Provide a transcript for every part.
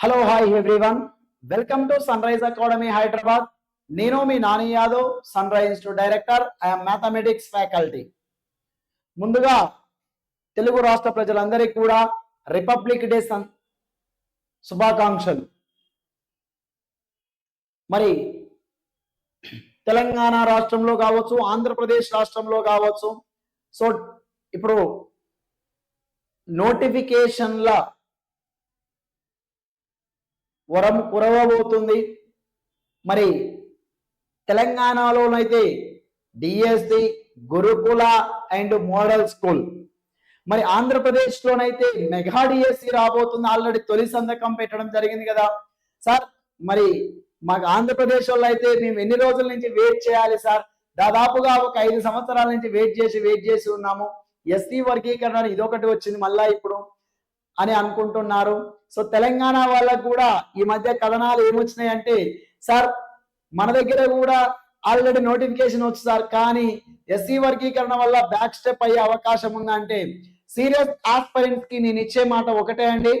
Hello hi everyone welcome to Sunrise Academy Hyderabad నేను మీ Nani Yadav Sunrise Institute director I am mathematics faculty ముందుగా తెలుగు రాష్ట్ర ప్రజలందరికీ కూడా republic day sun శుభాకాంక్షలు. మరి తెలంగాణ రాష్ట్రంలో కావచ్చు ఆంధ్రప్రదేశ్ రాష్ట్రంలో కావచ్చు. సో ఇప్పుడు నోటిఫికేషన్ల వరం కురవబోతుంది మరి తెలంగాణలోనైతే డిఎస్సి గురుకుల అండ్ మోడల్ స్కూల్. మరి ఆంధ్రప్రదేశ్లోనైతే మెగా డిఎస్సి రాబోతుంది. ఆల్రెడీ తొలి సంతకం పెట్టడం జరిగింది కదా. సార్ మరి మాకు ఆంధ్రప్రదేశ్ వాళ్ళు అయితే మేము ఎన్ని రోజుల నుంచి వెయిట్ చేయాలి సార్? దాదాపుగా ఒక ఐదు సంవత్సరాల నుంచి వెయిట్ చేసి వెయిట్ చేసి ఉన్నాము. ఎస్టీ వర్గీకరణ ఇదొకటి వచ్చింది. మళ్ళా ఇప్పుడు అని అనుకుంటున్నారు. సో తెలంగాణ వాళ్ళకు కూడా ఈ మధ్య కథనాలు ఏమొచ్చినాయి అంటే సార్ మన దగ్గర కూడా ఆల్రెడీ నోటిఫికేషన్ వచ్చి సార్ కానీ ఎస్సీ వర్గీకరణ వల్ల బ్యాక్ స్టెప్ అయ్యే అవకాశం ఉందంటే సీరియస్ ఆస్పరెంట్స్కి నేను ఇచ్చే మాట ఒకటే అండి.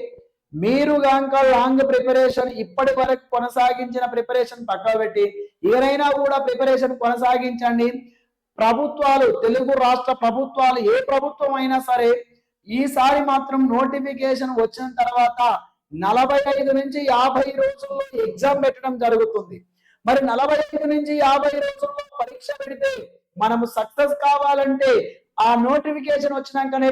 మీరు గాంక లాంగ్ ప్రిపరేషన్ ఇప్పటి వరకు కొనసాగించిన ప్రిపరేషన్ పక్కన పెట్టి ఎవరైనా కూడా ప్రిపరేషన్ కొనసాగించండి. ప్రభుత్వాలు తెలుగు రాష్ట్ర ప్రభుత్వాలు ఏ ప్రభుత్వం అయినా సరే ఈసారి మాత్రం నోటిఫికేషన్ వచ్చిన తర్వాత నలభై ఐదు నుంచి యాభై రోజుల్లో ఎగ్జామ్ పెట్టడం జరుగుతుంది. మరి నలభై ఐదు నుంచి యాభై రోజుల్లో పరీక్ష పెడితే మనము సక్సెస్ కావాలంటే ఆ నోటిఫికేషన్ వచ్చినాకనే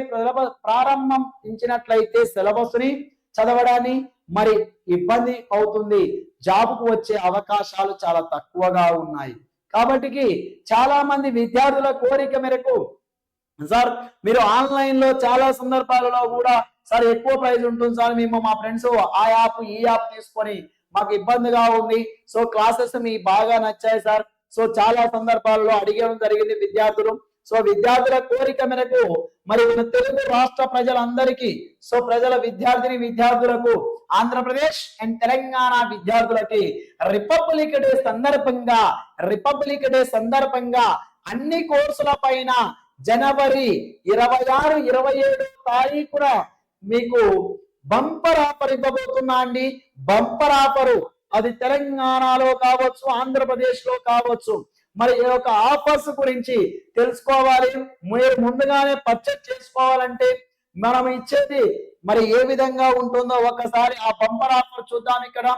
ప్రారంభం ఇచ్చినట్లయితే సిలబస్ని చదవడాన్ని మరి ఇబ్బంది అవుతుంది. జాబ్కు వచ్చే అవకాశాలు చాలా తక్కువగా ఉన్నాయి. కాబట్టి చాలా మంది విద్యార్థుల కోరిక మేరకు సార్ మీరు ఆన్లైన్లో చాలా సందర్భాలలో కూడా సార్ ఎక్కువ ప్రైస్ ఉంటుంది సార్ మేము మా ఫ్రెండ్స్ ఆ యాప్ ఈ యాప్ తీసుకొని మాకు ఇబ్బందిగా ఉంది. సో క్లాసెస్ మీ బాగా నచ్చాయి సార్. సో చాలా సందర్భాలలో అడిగడం జరిగింది విద్యార్థులు. సో విద్యార్థుల కోరిక మేరకు మరి మన తెలుగు రాష్ట్ర ప్రజలందరికీ సో ప్రజల విద్యార్థిని విద్యార్థులకు ఆంధ్రప్రదేశ్ అండ్ తెలంగాణ విద్యార్థులకి రిపబ్లిక్ డే సందర్భంగా రిపబ్లిక్ డే సందర్భంగా అన్ని కోర్సుల పైన జనవరి ఇరవై ఆరు ఇరవై ఏడు తారీఖున మీకు బంపర్ ఆఫర్ ఇవ్వబోతున్నా అండి. బంపర్ ఆఫరు అది తెలంగాణలో కావచ్చు ఆంధ్రప్రదేశ్లో కావచ్చు. మరి ఈ యొక్క ఆఫర్స్ గురించి తెలుసుకోవాలి. మీరు ముందుగానే పర్చేజ్ చేసుకోవాలంటే మనం ఇచ్చేది మరి ఏ విధంగా ఉంటుందో ఒకసారి ఆ బంపర్ ఆఫర్ చూద్దాం ఇక్కడ.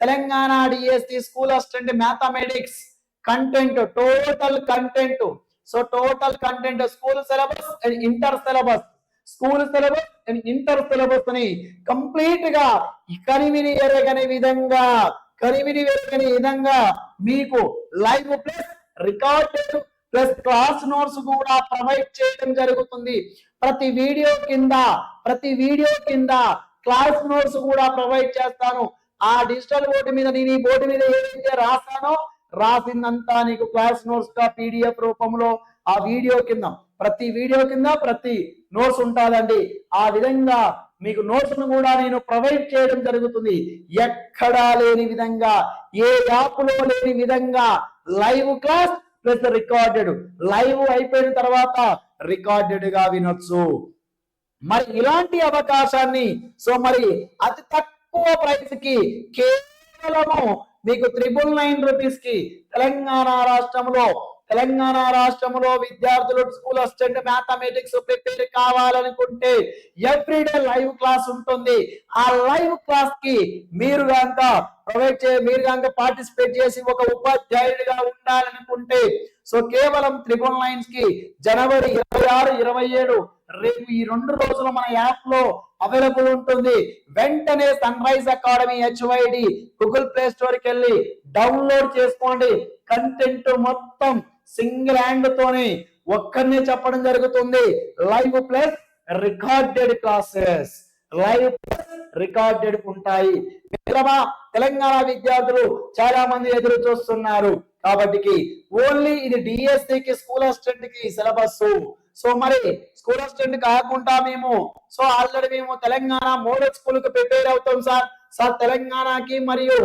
Telangana DSC school assistant mathematics content total content so total content school syllabus and inter syllabus school syllabus and inter సిలబస్ని కంప్లీట్గా కనివిని ఎరగని విధంగా కనివిని ఎరగని విధంగా మీకు live plus recorded plus class notes కూడా ప్రొవైడ్ చేయడం జరుగుతుంది. ప్రతి వీడియో కింద ప్రతి వీడియో కింద క్లాస్ నోట్స్ కూడా ప్రొవైడ్ చేస్తాను. ఆ డిజిటల్ బోర్డు మీద నేను ఈ బోర్డు మీద ఏదైతే రాస్తానో రాసిందంతా నీకు క్లాస్ నోట్స్గా పీడిఎఫ్ రూపంలో? ఆ వీడియో కింద. ప్రతి వీడియో కింద ప్రతి నోట్స్ ఉంటుందండి. ఆ విధంగా మీకు నోట్స్ను కూడా నేను ప్రొవైడ్ చేయడం జరుగుతుంది. ఎక్కడా లేని విధంగా ఏ యాప్లో లేని విధంగా live class plus recorded. Live అయిపోయిన తర్వాత రికార్డెడ్గా వినొచ్చు. మరి ఇలాంటి అవకాశాన్ని సో మరి అతి తక్కువ ప్రైస్కి కేవలము మీకు త్రిబుల్ నైన్ రూపీస్కి తెలంగాణ రాష్ట్రంలో తెలంగాణ రాష్ట్రంలో విద్యార్థులు స్కూల్ అసిస్టెంట్ మ్యాథమెటిక్స్ ప్రిపేర్ కావాలనుకుంటే ఎవ్రీడే లైవ్ క్లాస్ ఉంటుంది. ఆ లైవ్ క్లాస్కి మీరు కనుక ప్రొవైడ్ చే మీరు కనుక పార్టిసిపేట్ చేసి ఒక ఉపాధ్యాయుడిగా ఉండాలనుకుంటే సో కేవలం త్రిబుల్ నైన్స్కి జనవరి ఇరవై ఆరు ఇరవై ఏడు రేపు ఈ రెండు రోజులు మన యాప్లో అవైలబుల్ ఉంటుంది. వెంటనే Sunrise Academy HYD Google Play స్టోర్కి వెళ్ళి డౌన్లోడ్ చేసుకోండి. కంటెంట్ మొత్తం సింగిల్ హ్యాండ్ తోని ఒక్కరినే చెప్పడం జరుగుతుంది. Live plus recorded classes. Live recorded ఉంటాయి. మిత్రమా తెలంగాణ విద్యార్థులు చాలా మంది ఎదురు చూస్తున్నారు. కాబట్టి ఓన్లీ ఇది డిఎస్సికి స్కూల్ అసిస్టెంట్కి సిలబస్ సో మరి స్కూల్ అసిస్టెంట్ కాకుండా మేము సో ఆల్రెడీ మేము తెలంగాణ మోడల్ స్కూల్కు ప్రిపేర్ అవుతాం సార్. సార్ తెలంగాణకి మరియు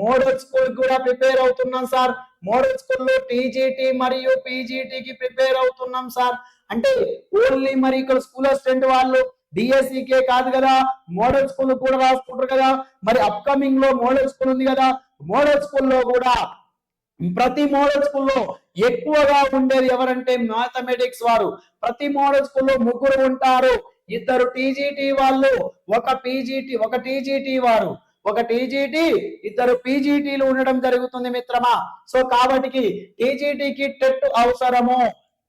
మోడల్ స్కూల్ కూడా ప్రిపేర్ అవుతున్నాం సార్. మోడల్ స్కూల్లో టీజీటీ మరియు పీజీటీకి ప్రిపేర్ అవుతున్నాం సార్. అంటే ఓన్లీ మరి ఇక్కడ స్కూల్ అసిస్టెంట్ వాళ్ళు డిఎస్సికే కాదు కదా మోడల్ స్కూల్ కూడా రాసుకుంటారు కదా మరి అప్కమింగ్లో మోడల్ స్కూల్ ఉంది కదా మోడల్ స్కూల్లో కూడా ప్రతి మోడల్ స్కూల్లో ఎక్కువగా ఉండేది ఎవరంటే మ్యాథమెటిక్స్ వారు. ప్రతి మోడల్ స్కూల్లో ముగ్గురు ఉంటారు. ఇద్దరు టీజీటీ వాళ్ళు ఒక పీజీటీ ఒక టీజీటీ వారు. ఒక టీజీటీ ఇద్దరు పీజీటీలు ఉండడం జరుగుతుంది మిత్రమా. సో కాబట్టి టీజీటీకి టెట్ అవసరము.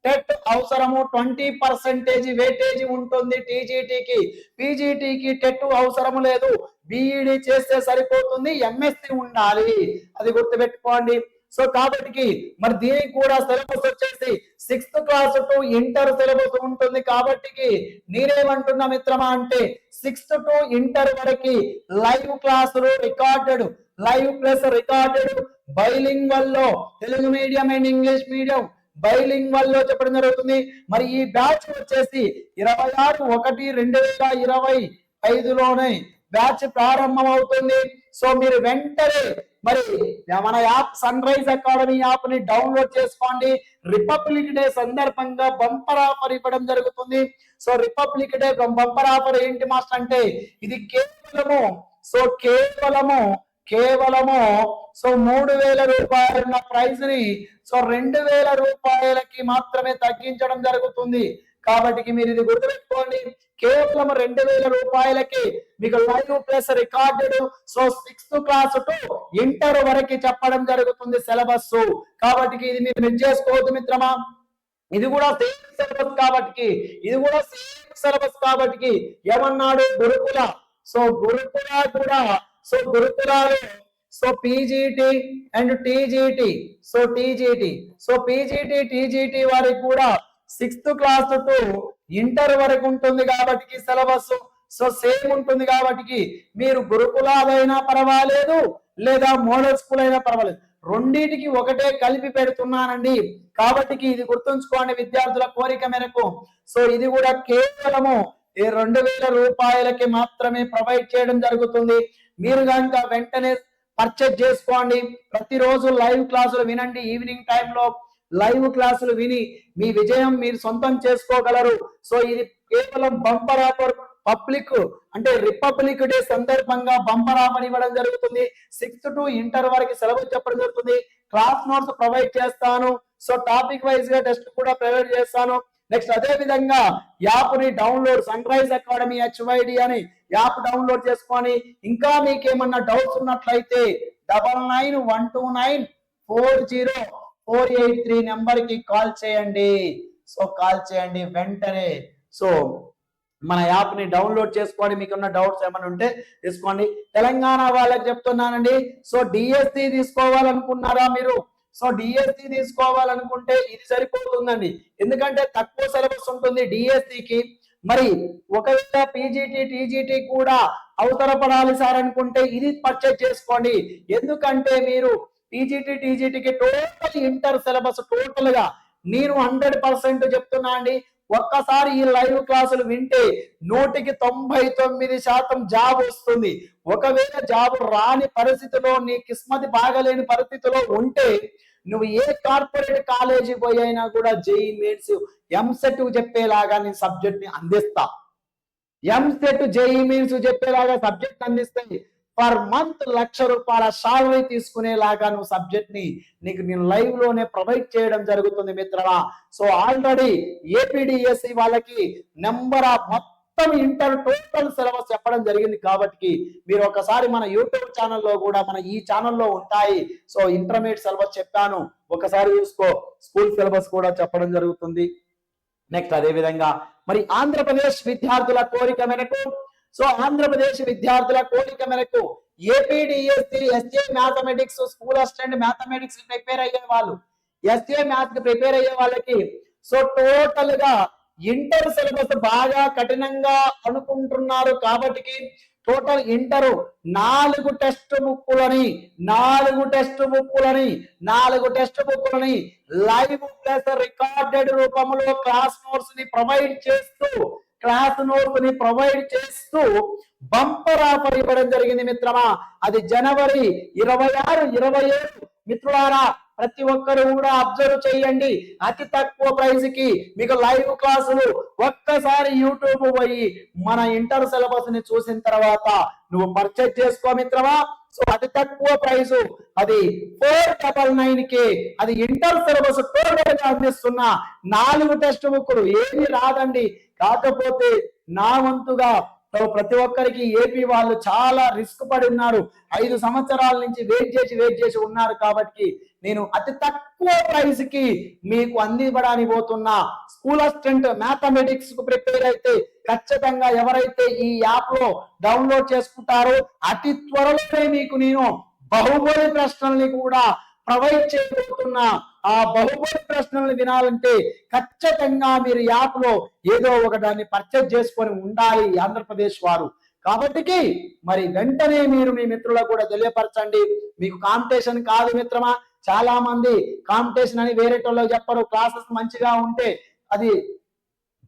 టెట్ అవసరము ట్వంటీ పర్సెంటేజ్ వేటేజ్ ఉంటుంది టీజీటీకి. పీజీటీకి టెట్ అవసరము లేదు. బీఈడి చేస్తే సరిపోతుంది ఎంఎస్సి ఉండాలి. అది గుర్తుపెట్టుకోండి. సో కాబట్టి మరి దీనికి కూడా సిలబస్ వచ్చేసి sixth class to inter syllabus ఉంటుంది కాబట్టి నేనేమంటున్నా మిత్రమా అంటే సిక్స్త్ టు ఇంటర్ వరకు లైవ్ క్లాసులు రికార్డెడ్ లైవ్ ప్లస్ రికార్డెడ్ బైలింగ్ వల్ల Telugu medium and English medium బైలింగ్ వల్ల చెప్పడం జరుగుతుంది. మరి ఈ బ్యాచ్ వచ్చేసి ఇరవై ఆరు ఒకటి రెండు వేల ఇరవై ఐదులోనే బ్యాచ్ ప్రారంభం అవుతుంది సో మీరు వెంటనే మరి మన యాప్ సన్ రైజ్ అకాడమీ యాప్ని డౌన్లోడ్ చేసుకోండి. రిపబ్లిక్ డే సందర్భంగా బంపర్ ఆఫర్ ఇవ్వడం జరుగుతుంది. So Republic Day bumper offer ఏంటి మాస్టర్ అంటే ఇది కేవలము సో కేవలము కేవలము సో మూడు వేల రూపాయలు ఉన్న ప్రైజ్ని సో రెండు వేల రూపాయలకి మాత్రమే తగ్గించడం జరుగుతుంది. కాబట్టి మీరు ఇది గుర్తుపెట్టుకోండి. కేవలం రెండు వేల రూపాయలకి మీకు live plus recorded so sixth class to inter వరకు చెప్పడం జరుగుతుంది సిలబస్ కాబట్టి ఇది మీరు మిస్ చేసుకోవద్దు మిత్రమా. ఇది కూడా సేమ్ సిలబస్ కాబట్టి ఇది కూడా సేమ్ సిలబస్ కాబట్టి ఏమన్నాడు గురుకుల? సో గురుకుల కూడా సో గురుకులాలు so PGT and TGT so TGT so PGT TGT వారికి కూడా సిక్స్త్ క్లాస్ టు ఇంటర్ వరకు ఉంటుంది కాబట్టి సిలబస్. సో సేమ్ ఉంటుంది కాబట్టి మీరు గురుకులాలైనా పర్వాలేదు లేదా మోడల్ స్కూల్ అయినా పర్వాలేదు. రెండింటికి ఒకటే కలిపి పెడుతున్నానండి. కాబట్టి ఇది గుర్తుంచుకోండి విద్యార్థుల కోరిక మేరకు. సో ఇది కూడా కేవలము ఈ రెండు వేల రూపాయలకి మాత్రమే ప్రొవైడ్ చేయడం జరుగుతుంది. మీరు కనుక వెంటనే పర్చేజ్ చేసుకోండి. ప్రతిరోజు లైవ్ క్లాసులు వినండి. ఈవినింగ్ టైంలో లైవ్ క్లాసులు విని మీ విజయం మీరు సొంతం చేసుకోగలరు. సో ఇది కేవలం బంపర్ ఆఫర్ పబ్లిక్ అంటే రిపబ్లిక్ డే సందర్భంగా బంపర్ ఆఫర్ ఇవ్వడం జరుగుతుంది. సిక్స్త్ టు ఇంటర్ వరకు సిలబస్ చెప్పడం జరుగుతుంది. క్లాస్ నోట్స్ ప్రొవైడ్ చేస్తాను. సో టాపిక్ వైజ్గా టెస్ట్ కూడా ప్రొవైడ్ చేస్తాను. నెక్స్ట్ అదే విధంగా యాప్ని download Sunrise Academy HYD అని యాప్ డౌన్లోడ్ చేసుకొని ఇంకా మీకేమన్నా డౌట్స్ ఉన్నట్లయితే double nine one two nine four zero four eight three నెంబర్కి కాల్ చేయండి. సో కాల్ చేయండి వెంటనే. సో మన యాప్ని డౌన్లోడ్ చేసుకోండి మీకున్న డౌట్స్ ఏమైనా ఉంటే తీసుకోండి. తెలంగాణ వాళ్ళకి చెప్తున్నానండి. సో డిఎస్సి తీసుకోవాలనుకున్నారా మీరు? సో డిఎస్సి తీసుకోవాలనుకుంటే ఇది సరిపోతుందండి. ఎందుకంటే తక్కువ సిలబస్ ఉంటుంది డిఎస్సికి మరి ఒకవేళ పీజీటీ టీజీటీ కూడా అవసరపడాలి సార్ అనుకుంటే ఇది పర్చేజ్ చేసుకోండి. ఎందుకంటే మీరు పీజీటీ టీజీటీకి టోటల్ ఇంటర్ సిలబస్ టోటల్గా నేను హండ్రెడ్ పర్సెంట్ చెప్తున్నా అండి. ఒక్కసారి ఈ లైవ్ క్లాసులు వింటే నూటికి తొంభై తొమ్మిది శాతం జాబ్ వస్తుంది. ఒకవేళ జాబ్ రాని పరిస్థితిలో నీ కిస్మతి బాగలేని పరిస్థితిలో ఉంటే నువ్వు ఏ కార్పొరేట్ కాలేజీ పోయి అయినా కూడా జేఈ మెయిన్స్ ఎంసెట్ చెప్పేలాగా నేను సబ్జెక్ట్ని అందిస్తా. ఎంసెట్ జేఈ మెయిన్స్ చెప్పేలాగా సబ్జెక్ట్ అందిస్తాయి పర్ మంత్ లక్ష రూపాయల సాలరీ తీసుకునేలాగా నువ్వు సబ్జెక్ట్ని నీకు నేను లైవ్లోనే ప్రొవైడ్ చేయడం జరుగుతుంది మిత్రమా? సో ఆల్రెడీ ఏపీడిఎస్సి వాళ్ళకి నెంబర్ ఆఫ్ మొత్తం ఇంటర్ టోటల్ సిలబస్ చెప్పడం జరిగింది కాబట్టి మీరు ఒకసారి మన యూట్యూబ్ ఛానల్లో కూడా మన ఈ ఛానల్లో ఉంటాయి. సో ఇంటర్మీడియట్ సిలబస్ చెప్పాను. ఒకసారి చూసుకో. స్కూల్ సిలబస్ కూడా చెప్పడం జరుగుతుంది. నెక్స్ట్ అదే విధంగా మరి ఆంధ్రప్రదేశ్ విద్యార్థుల కోరిక మేరకు సో ఆంధ్రప్రదేశ్ విద్యార్థుల కోరిక మేరకు APDSC SA mathematics school assistant mathematics prepare అయ్యే వాళ్ళు ఎస్ఏ మ్యాథ్కి ప్రిపేర్ అయ్యే వాళ్ళకి సో టోటల్గా ఇంటర్ సిలబస్ బాగా కఠినంగా అనుకుంటున్నారు కాబట్టి టోటల్ ఇంటర్ నాలుగు టెస్ట్ బుక్కులని నాలుగు టెస్ట్ బుక్కులని నాలుగు టెస్ట్ బుక్కులని లైవ్ ప్లస్ రికార్డెడ్ రూపంలో క్లాస్ నోట్స్ని ప్రొవైడ్ చేస్తూ క్లాస్ నోట్స్ని ప్రొవైడ్ చేస్తూ బంపర్ ఆఫర్ ఇవ్వడం జరిగింది మిత్రమా. అది జనవరి ఇరవై ఆరు ఇరవై ఏడు. మిత్రులారా ప్రతి ఒక్కరు కూడా అబ్జర్వ్ చేయండి. అతి తక్కువ ప్రైస్కి మీకు లైవ్ క్లాసులు ఒక్కసారి యూట్యూబ్ పోయి మన ఇంటర్ సిలబస్ని చూసిన తర్వాత నువ్వు పర్చేజ్ చేసుకో మిత్రమా? సో అతి తక్కువ ప్రైస్ అది ఫోర్ డబల్ నైన్కి అది ఇంటర్ సిలబస్ టోటల్గా అందిస్తున్న నాలుగు టెక్స్ట్ బుక్లు ఏమి రాదండి. కాకపోతే నా వంతుగా ప్రతి ఒక్కరికి ఏపీ వాళ్ళు చాలా రిస్క్ పడి ఉన్నారు. ఐదు సంవత్సరాల నుంచి వెయిట్ చేసి వెయిట్ చేసి ఉన్నారు కాబట్టి నేను అతి తక్కువ ప్రైస్కి మీకు అందివ్వడానికి పోతున్నా స్కూల్ అసిస్టెంట్ మ్యాథమెటిక్స్కు ప్రిపేర్ అయితే ఖచ్చితంగా ఎవరైతే ఈ యాప్లో డౌన్లోడ్ చేసుకుంటారో అతి త్వరలోనే మీకు నేను బహుబలి ప్రశ్నల్ని కూడా ప్రొవైడ్ చేయబోతున్నా ఆ బహుబలి ప్రశ్నల్ని వినాలంటే ఖచ్చితంగా మీరు యాప్లో ఏదో ఒక దాన్ని పర్చేజ్ చేసుకొని ఉండాలి ఆంధ్రప్రదేశ్ వారు. కాబట్టి మరి వెంటనే మీరు మీ మిత్రులకు కూడా తెలియపరచండి. మీకు కాంపిటీషన్ కాదు మిత్రమా? చాలా మంది కాంపిటీషన్ అని వేరే వాళ్ళకి చెప్పరు. క్లాసెస్ మంచిగా ఉంటే అది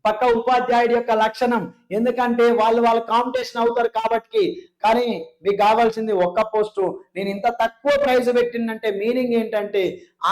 పక్క ఉపాధ్యాయుడి యొక్క లక్షణం. ఎందుకంటే వాళ్ళు వాళ్ళు కాంపిటీషన్ అవుతారు కాబట్టి కానీ మీకు కావాల్సింది ఒక్క పోస్టు. నేను ఇంత తక్కువ ప్రైజ్ పెట్టిందంటే మీనింగ్ ఏంటంటే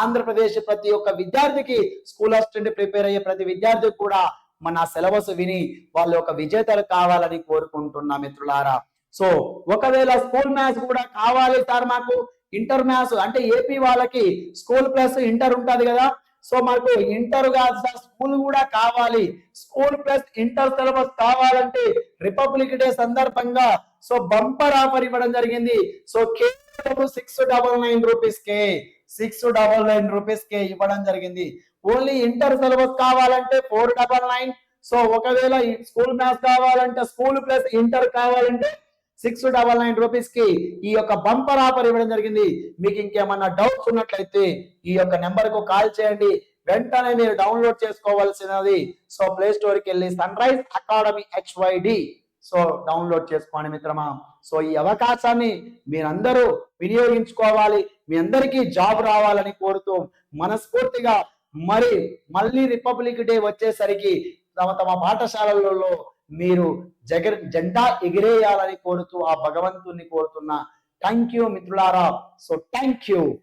ఆంధ్రప్రదేశ్ ప్రతి ఒక్క విద్యార్థికి స్కూల్ అసిస్టెంట్ ప్రిపేర్ అయ్యే ప్రతి విద్యార్థికి కూడా మన సిలబస్ విని వాళ్ళ ఒక విజేతలు కావాలని కోరుకుంటున్నా మిత్రులారా. సో ఒకవేళ స్కూల్ మ్యాథ్స్ కూడా కావాలి సార్ మాకు. ఇంటర్ మ్యాథ్స్ అంటే ఏపీ వాళ్ళకి స్కూల్ ప్లస్ ఇంటర్ ఉంటుంది కదా. సో మాకు ఇంటర్ కాదు సార్ స్కూల్ కూడా కావాలి. స్కూల్ ప్లస్ ఇంటర్ సిలబస్ కావాలంటే రిపబ్లిక్ డే సందర్భంగా సో బంపర్ ఆఫర్ ఇవ్వడం జరిగింది. సో కేవలం సిక్స్ డబల్ నైన్ రూపీస్ కే సిక్స్ డబల్ నైన్ రూపీస్ కే ఇవ్వడం జరిగింది. ఓన్లీ ఇంటర్ సిలబస్ కావాలంటే ఫోర్ డబల్ నైన్. సో ఒకవేళ స్కూల్ మ్యాథ్స్ కావాలంటే స్కూల్ ప్లస్ ఇంటర్ కావాలంటే సిక్స్ డబల్ నైన్ రూపీస్కి ఈ యొక్క బంపర్ ఆఫర్ ఇవ్వడం జరిగింది. మీకు ఇంకేమన్నా డౌట్స్ ఉన్నట్లయితే ఈ యొక్క నెంబర్కు కాల్ చేయండి. వెంటనే మీరు డౌన్లోడ్ చేసుకోవాల్సినది. సో ప్లే స్టోర్కి వెళ్ళి Sunrise Academy HYD so download చేసుకోండి మిత్రమా. సో ఈ అవకాశాన్ని మీరందరూ వినియోగించుకోవాలి. మీ అందరికీ జాబ్ రావాలని కోరుతూ మనస్ఫూర్తిగా మరి మళ్ళీ రిపబ్లిక్ డే వచ్చేసరికి తమ తమ పాఠశాలలలో మీరు జగ జెండా ఎగిరేయాలని కోరుతూ ఆ భగవంతుని కోరుతున్నా. థ్యాంక్ యూ మిత్రులారా. So thank you